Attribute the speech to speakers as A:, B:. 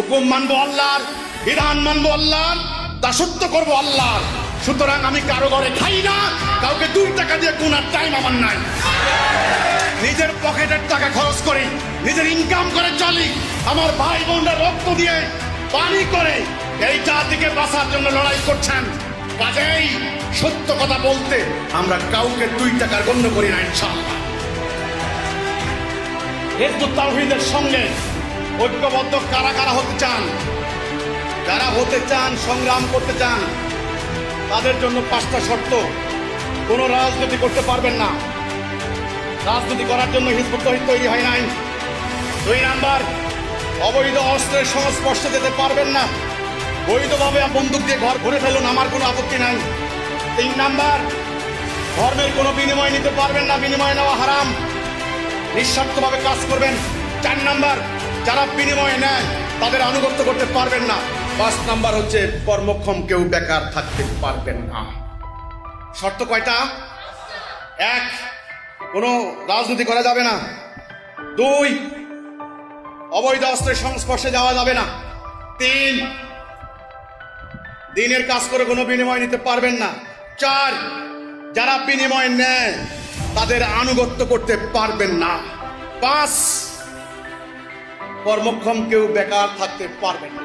A: হুকুম মানবো আল্লাহর, বিধান মানবো আল্লাহর, দাসত্ব করব আল্লাহর। সুতরাং আমি কারও ঘরে খাই না, কাউকে দুই টাকা দিয়ে কোনার টাইম আমার নাই। নিজের পকেটের টাকা খরচ করি, নিজের ইনকাম করে চলি, আমার ভাই বোনরা রক্ত দিয়ে পানি করে, এই জাতিকে বাঁচার জন্য লড়াই করছেন। কাজেই সত্য কথা বলতে আমরা কাউকে দুই টাকার গণ্য করি না, ইনশাআল্লাহ। হেজবুত তাওহীদের সঙ্গে ঐক্যবদ্ধ কারা কারা হতে চান? যারা হতে চান, সংগ্রাম করতে চান, তাদের জন্য পাঁচটা শর্ত। কোনো রাজনীতি করতে পারবেন না। রাজনীতি করার জন্য হিজবুত তৈরি হয় নাই। দুই নাম্বার, অবৈধ অস্ত্রের সংস্পর্শে যেতে পারবেন না। বৈধভাবে বন্দুক দিয়ে ঘর ঘুরে ফেলুন, আমার কোনো আপত্তি নাই। তিন নাম্বার, ধর্মের কোনো বিনিময় নিতে পারবেন না, বিনিময় নেওয়া হারাম। নিঃস্বার্থভাবে কাজ করবেন। চার নাম্বার যারা বিনিময় নেয়, তাদের আনুগত্য করতে পারবেন না। পাঁচ নাম্বার হচ্ছে, কর্মক্ষম কেউ বেকার থাকতে পারবেন না। শর্ত কয়টা? এক, কোনো রাজনীতি করা যাবে না। দুই, অবৈধ অস্ত্রের সংস্পর্শে যাওয়া যাবে না। তিন, দিনের কাজ করে কোনো বিনিময় নিতে পারবেন না। চার, যারা বিনিময় নেয়, তাদের আনুগত্য করতে পারবেন না। পাঁচ কর্মক্ষম কেউ বেকার থাকতে পারবে না।